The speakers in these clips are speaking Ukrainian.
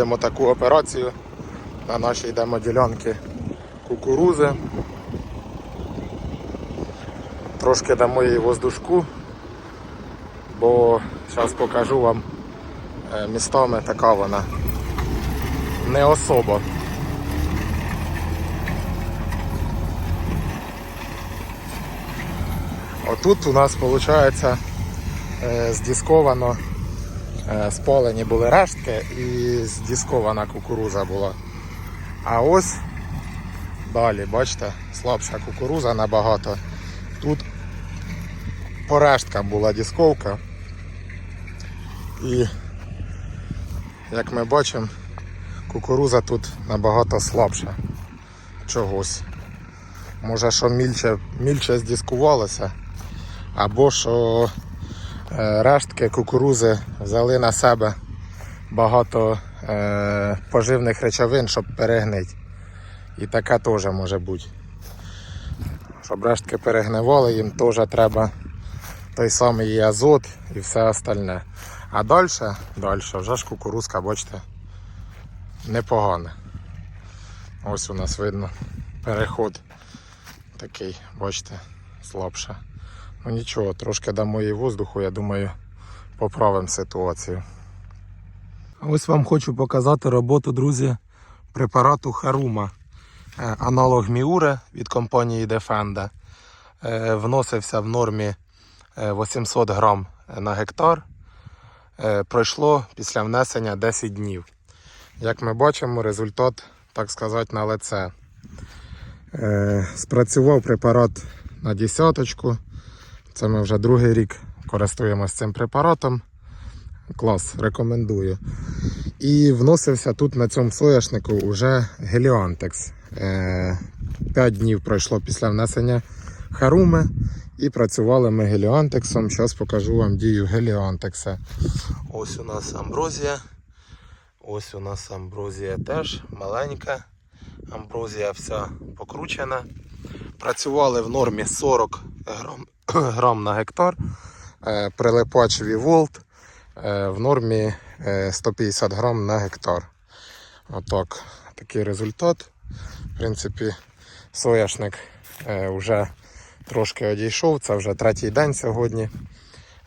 проводимо таку операцію на нашій демоділянці кукурузи. Трошки дамо їй воздушку, бо зараз покажу вам е, містами така вона не особо. Отут у нас виходить здісковано, е, спалені були рештки і здіскована кукуруза була. А ось далі, бачите, слабша кукуруза набагато. Тут по решткам була дісковка. І як ми бачимо, кукуруза тут набагато слабша чогось. Може, що мільче, мільче здіскувалося, або що е, рештки кукурузи взяли на себе багато е, поживних речовин, щоб перегнити. І таке теж може бути. Щоб рештки перегнивали, їм теж треба той самий азот і все остальне. А далі, далі вже ж кукурузка, бачите, непогана. Ось у нас видно переход такий, бачите, слабше. Ну нічого, трошки дамо їй воздуху, я думаю, поправимо ситуацію. Ось вам хочу показати роботу, друзі, препарату Харума. Е, Аналог Міуре від компанії Defenda. Е, Вносився в нормі е, 800 грам на гектар. Е, Пройшло після внесення 10 днів. Як ми бачимо, результат, так сказати, на лице. Е, Спрацював препарат на десяточку. Це ми вже другий рік користуємося цим препаратом. Клас, рекомендую. І вносився тут на цьому соняшнику вже геліантекс. 5 днів пройшло після внесення харуми і працювали ми геліантексом. Зараз покажу вам дію геліантекса. Ось у нас амброзія. Ось у нас амброзія теж маленька. Амброзія вся покручена. Працювали в нормі 40 грам, грам на гектар. Е, Прилипач Віволт е, в нормі е, 150 грам на гектар. Отак, такий результат. В принципі, соняшник е, вже трошки одійшов. Це вже третій день сьогодні.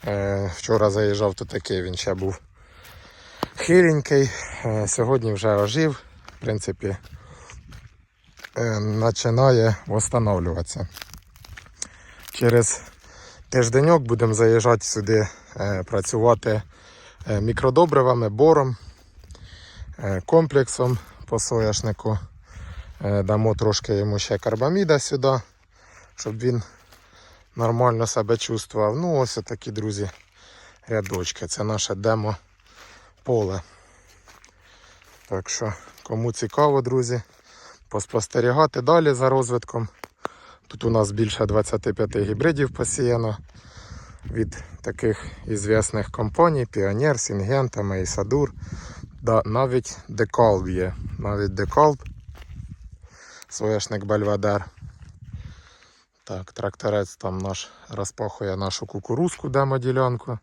Е, Вчора заїжджав тут такий, він ще був хиленький. Е, Сьогодні вже ожив. В принципі, е, починає встановлюватися. Через тижденьок будемо заїжджати сюди е, працювати е, мікродобривами, бором, е, комплексом по соняшнику. Е, Дамо трошки йому ще карбаміда сюди, щоб він нормально себе чувствував. Ну, ось такі, друзі, рядочки. Це наше демо поле. Так що, кому цікаво, друзі, поспостерігати далі за розвитком. Тут у нас більше 25 гібридів посіяно від таких ізвісних компаній Pioneer, Syngenta, Мейсадур. Да, навіть Декалб є. Навіть Декалб. Соняшник Бельведер. Так, тракторець там наш розпахує нашу кукурузку демоділянку.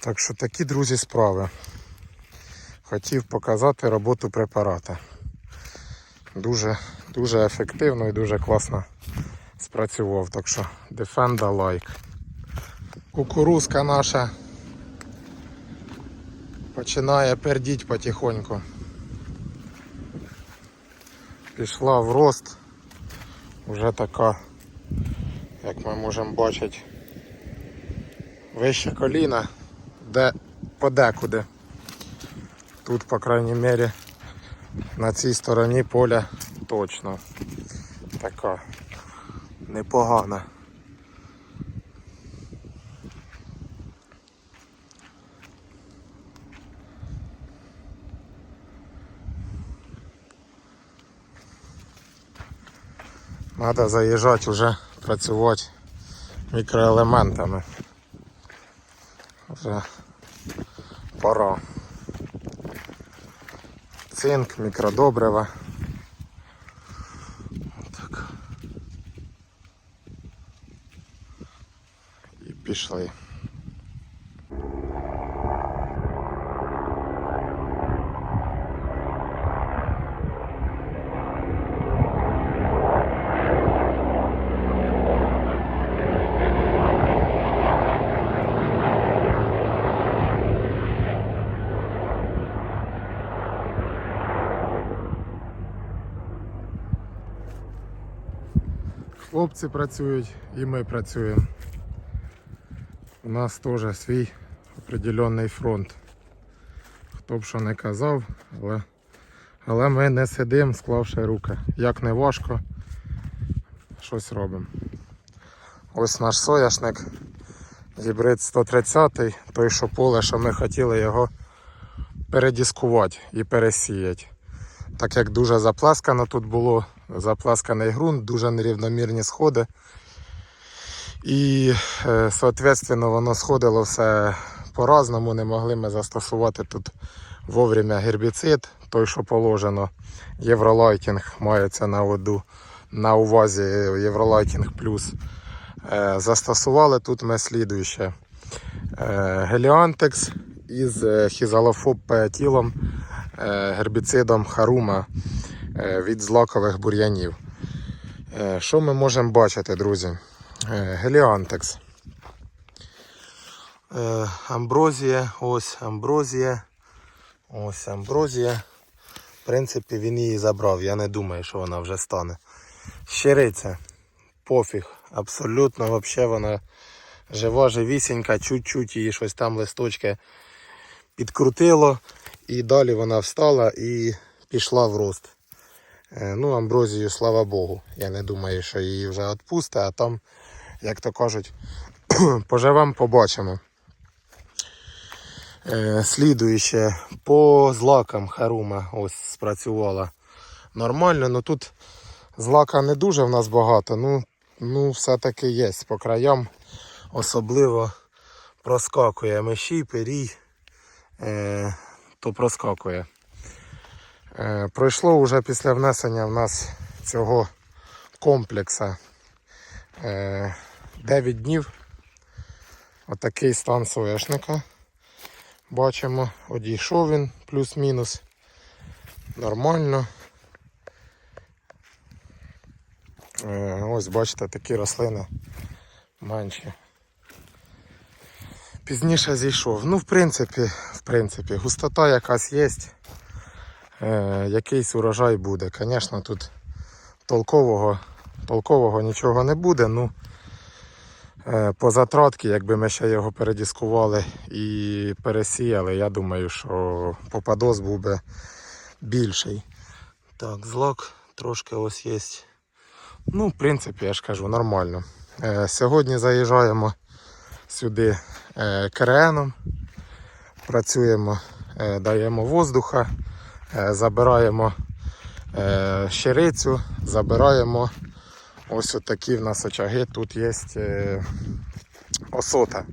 Так що такі, друзі, справи. Хотів показати роботу препарата. Дуже, дуже ефективно і дуже класно спрацював. Так що Defenda лайк. Кукурузка наша починає пердіть потихоньку. Пішла в рост. Вже така, як ми можемо бачити, вище коліна, де подекуди. Тут, по крайній мірі, на цій стороні поля точно така непогана. Треба заїжджати вже працювати мікроелементами. Вже пора. Цинк, мікродобрива. пішли. Хлопці працюють і ми працюємо. У нас теж свій определенний фронт. Хто б що не казав, але, але ми не сидимо, склавши руки. Як не важко, щось робимо. Ось наш соняшник, гібрид 130, той, що поле, що ми хотіли його передіскувати і пересіяти. Так як дуже заплескано тут було, заплесканий ґрунт, дуже нерівномірні сходи. І, е, соответственно, воно сходило все по-разному. Не могли ми застосувати тут вовремя гербіцид, той, що положено. Євролайтінг мається на воду на увазі Євролайтінг плюс. Е, Застосували тут ми слідуюче. Е, Геліантекс із хізалофоб пеатілом, е, гербіцидом Харума від злакових бур'янів. Що ми можемо бачити, друзі? Е, Геліантекс. Е, Амброзія, ось амброзія. Ось амброзія. В принципі, він її забрав. Я не думаю, що вона вже стане. Щириця. Пофіг. Абсолютно, взагалі вона жива, живісінька, чуть-чуть її щось там листочки підкрутило. І далі вона встала і пішла в рост. Е, Ну, амброзію, слава Богу. Я не думаю, що її вже відпусти, а там, як то кажуть, поживемо, побачимо. Е, Слідуюче, по злакам Харума ось спрацювала нормально. Ну тут злака не дуже в нас багато, ну, ну все-таки є по краям. Особливо проскакує миші, пирій, е, то проскакує. Е, пройшло вже після внесення в нас цього комплекса е, 9 днів. Отакий стан соєшника. Бачимо, одійшов він плюс-мінус. Нормально. Е, ось бачите, такі рослини менші. Пізніше зійшов. Ну, в принципі, в принципі, густота якась є. Е, якийсь урожай буде. Звісно, тут толкового, толкового нічого не буде. Ну, по затратки, якби ми ще його передіскували і пересіяли, я думаю, що попадос був би більший. Так, злак трошки ось є. Ну, в принципі, я ж кажу, нормально. Е, сьогодні заїжджаємо сюди е, кереном, працюємо, е, даємо воздуха, е, забираємо е, щирицю, забираємо ось такі в нас очаги. Тут є е, осота.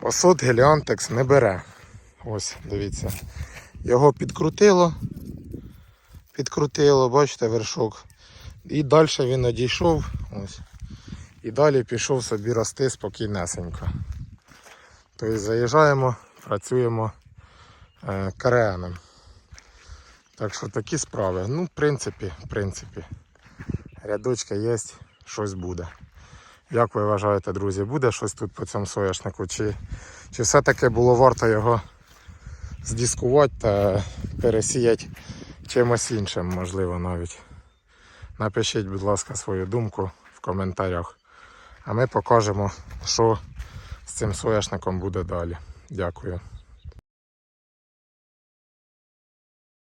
Осот геліантекс не бере. Ось, дивіться. Його підкрутило. Підкрутило, бачите, вершок. І далі він одійшов. Ось. І далі пішов собі рости спокійнесенько. Тобто заїжджаємо, працюємо е, кареаном. Так що такі справи. Ну, в принципі, в принципі, рядочка є, щось буде. Як ви вважаєте, друзі, буде щось тут по цьому соняшнику? Чи, чи все-таки було варто його здіскувати та пересіяти чимось іншим, можливо, навіть? Напишіть, будь ласка, свою думку в коментарях. А ми покажемо, що з цим соняшником буде далі. Дякую.